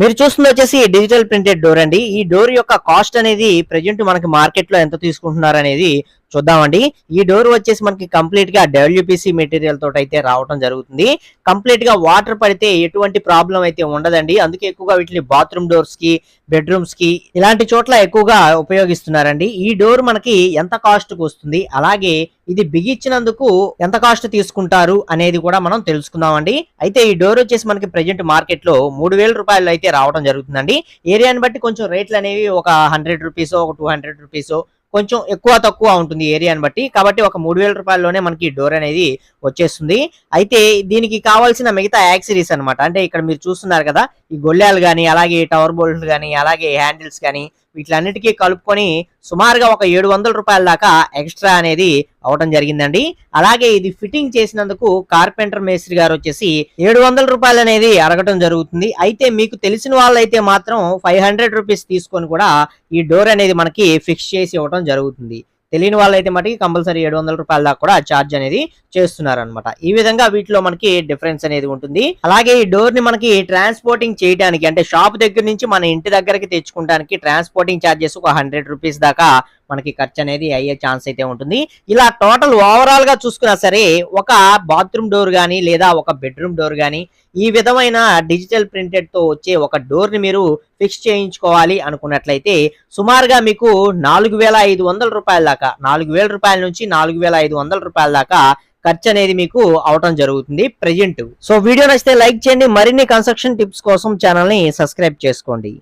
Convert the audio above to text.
మీరు చూస్తుంది వచ్చేసి డిజిటల్ ప్రింటెడ్ డోర్ అండి. ఈ డోర్ యొక్క కాస్ట్ అనేది ప్రజెంట్ మనకి మార్కెట్లో ఎంత తీసుకుంటున్నారు అనేది చూద్దామండి. ఈ డోర్ వచ్చేసి మనకి కంప్లీట్గా డబ్ల్యూపీసీ మెటీరియల్ తోటి అయితే రావడం జరుగుతుంది. కంప్లీట్గా వాటర్ పడితే ఎటువంటి ప్రాబ్లం అయితే ఉండదండి. అందుకే ఎక్కువగా వీటిని బాత్రూమ్ డోర్స్కి బెడ్రూమ్స్కి ఇలాంటి చోట్ల ఎక్కువగా ఉపయోగిస్తున్నారండి. ఈ డోర్ మనకి ఎంత కాస్ట్కు వస్తుంది? అలాగే ఇది బిగించినందుకు ఎంత కాస్ట్ తీసుకుంటారు? అనేది కూడా మనం తెలుసుకుందామండి. అయితే ఈ డోర్ వచ్చేసి మనకి ప్రెజెంట్ మార్కెట్లో మూడు వేల రూపాయలు అయితే రావడం జరుగుతుందండి ఏరియాని బట్టి కొంచెం రేట్లు అనేవి ఒక హండ్రెడ్ రూపీస్ ఒక టూ హండ్రెడ్ రూపీస్ కొంచెం ఎక్కువ తక్కువ ఉంటుంది ఏరియాని బట్టి. కాబట్టి ఒక మూడు వేల రూపాయల్లోనే మనకి డోర్ అనేది వచ్చేస్తుంది. అయితే దీనికి కావాల్సిన మిగతా యాక్సరీస్ అన్నమాట. అంటే ఇక్కడ మీరు చూస్తున్నారు కదా ఈ గొల్లాలు కానీ అలాగే టవర్ బోల్డ్ కానీ అలాగే హ్యాండిల్స్ కానీ వీటిలన్నిటికీ కలుపుకొని సుమారుగా ఒక ఏడు వందల రూపాయల దాకా ఎక్స్ట్రా అనేది అవటం జరిగిందండి. అలాగే ఇది ఫిట్టింగ్ చేసినందుకు కార్పెంటర్ మేస్త్రి గారు వచ్చేసి ఏడు వందల రూపాయలు అనేది అడగటం జరుగుతుంది. అయితే మీకు తెలిసిన వాళ్ళైతే మాత్రం ఫైవ్ హండ్రెడ్ రూపీస్ తీసుకొని కూడా ఈ డోర్ అనేది మనకి ఫిక్స్ చేసి ఇవ్వడం జరుగుతుంది. తెలియని వాళ్ళైతే మటుకి కంపల్సరీ ఏడు వందల రూపాయల దాకా కూడా ఛార్జ్ అనేది చేస్తున్నారు అనమాట ఈ విధంగా వీటిలో మనకి డిఫరెన్స్ అనేది ఉంటుంది. అలాగే ఈ డోర్ని మనకి ట్రాన్స్పోర్టింగ్ చేయడానికి అంటే షాప్ దగ్గర నుంచి మన ఇంటి దగ్గరకి తెచ్చుకోవడానికి ట్రాన్స్పోర్టింగ్ ఛార్జెస్ ఒక హండ్రెడ్ రూపీస్ దాకా మనకి ఖర్చు అనేది అయ్యే ఛాన్స్ అయితే ఉంటుంది. ఇలా టోటల్ ఓవరాల్గా చూసుకున్నా సరే ఒక బాత్రూమ్ డోర్ గానీ లేదా ఒక బెడ్రూమ్ డోర్ గానీ ఈ విధమైన డిజిటల్ ప్రింటెడ్తో వచ్చే ఒక డోర్ని మీరు ఫిక్స్ చేయించుకోవాలి అనుకున్నట్లయితే సుమారుగా మీకు నాలుగు వేల ఐదు వందల రూపాయల దాకా నాలుగు వేల రూపాయల నుంచి నాలుగు వేల ఐదు వందల రూపాయల దాకా ఖర్చు అనేది మీకు అవటం జరుగుతుంది ప్రెజెంట్ సో వీడియో నచ్చితే లైక్ చేయండి. మరిన్ని కన్స్ట్రక్షన్ టిప్స్ కోసం ఛానల్ని సబ్స్క్రైబ్ చేసుకోండి.